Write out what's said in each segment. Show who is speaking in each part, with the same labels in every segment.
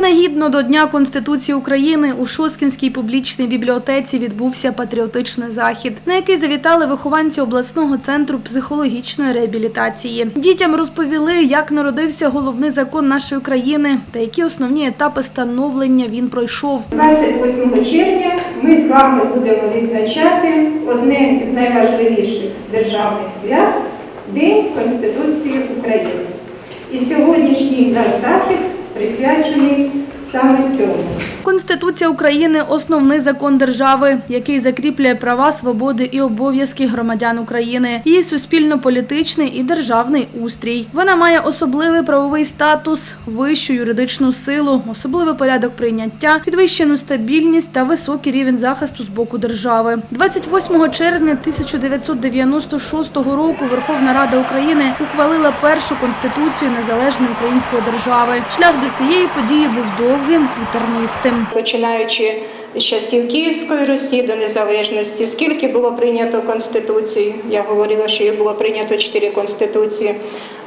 Speaker 1: Принагідно до Дня Конституції України у Шоскінській публічній бібліотеці відбувся патріотичний захід, на який завітали вихованці обласного центру психологічної реабілітації. Дітям розповіли, як народився головний закон нашої країни та які основні етапи становлення він пройшов.
Speaker 2: 28 червня ми з вами будемо відзначати одне з найважливіших державних свят День Конституції України. І сьогоднішній наш захід присвячений саме цьому.
Speaker 1: Конституція України основний закон держави, який закріплює права, свободи і обов'язки громадян України, її суспільно-політичний і державний устрій. Вона має особливий правовий статус, вищу юридичну силу, особливий порядок прийняття, підвищену стабільність та високий рівень захисту з боку держави. 28 червня 1996 року Верховна Рада України ухвалила першу конституцію незалежної української держави. Шлях до цієї події був довгим і тернистим.
Speaker 2: Починаючи з часів Київської Русі до незалежності, скільки було прийнято конституцій, я говорила, що їх було прийнято чотири конституції.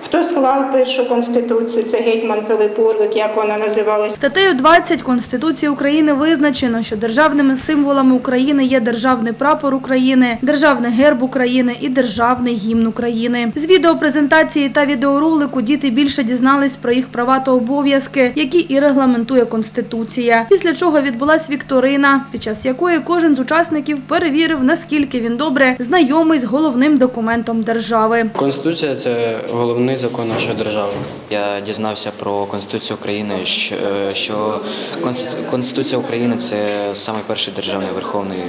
Speaker 2: Хто склав першу конституцію? Це гетьман Пилип Орлик, як вона називалась.
Speaker 1: Статтею 20 Конституції України визначено, що державними символами України є державний прапор України, державний герб України і державний гімн України. З відеопрезентації та відеоролику діти більше дізнались про їх права та обов'язки, які і регламентує Конституція. Після чого відбулась вікторина, під час якої кожен з учасників перевірив, наскільки він добре знайомий з головним документом держави.
Speaker 3: Конституція це головний закон нашої держави. Я дізнався про Конституцію України, що- е, що Конст- Конституція України це найперший державний верховний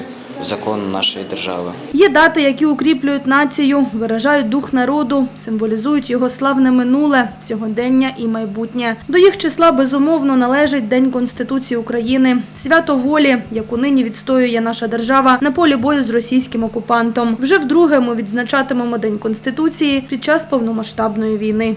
Speaker 3: закон нашої держави.
Speaker 1: Є дати, які укріплюють націю, виражають дух народу, символізують його славне минуле, сьогодення і майбутнє. До їх числа безумовно належить День Конституції України, свято волі, яку нині відстоює наша держава на полі бою з російським окупантом. Вже вдруге ми відзначатимемо День Конституції під час повномасштабної війни.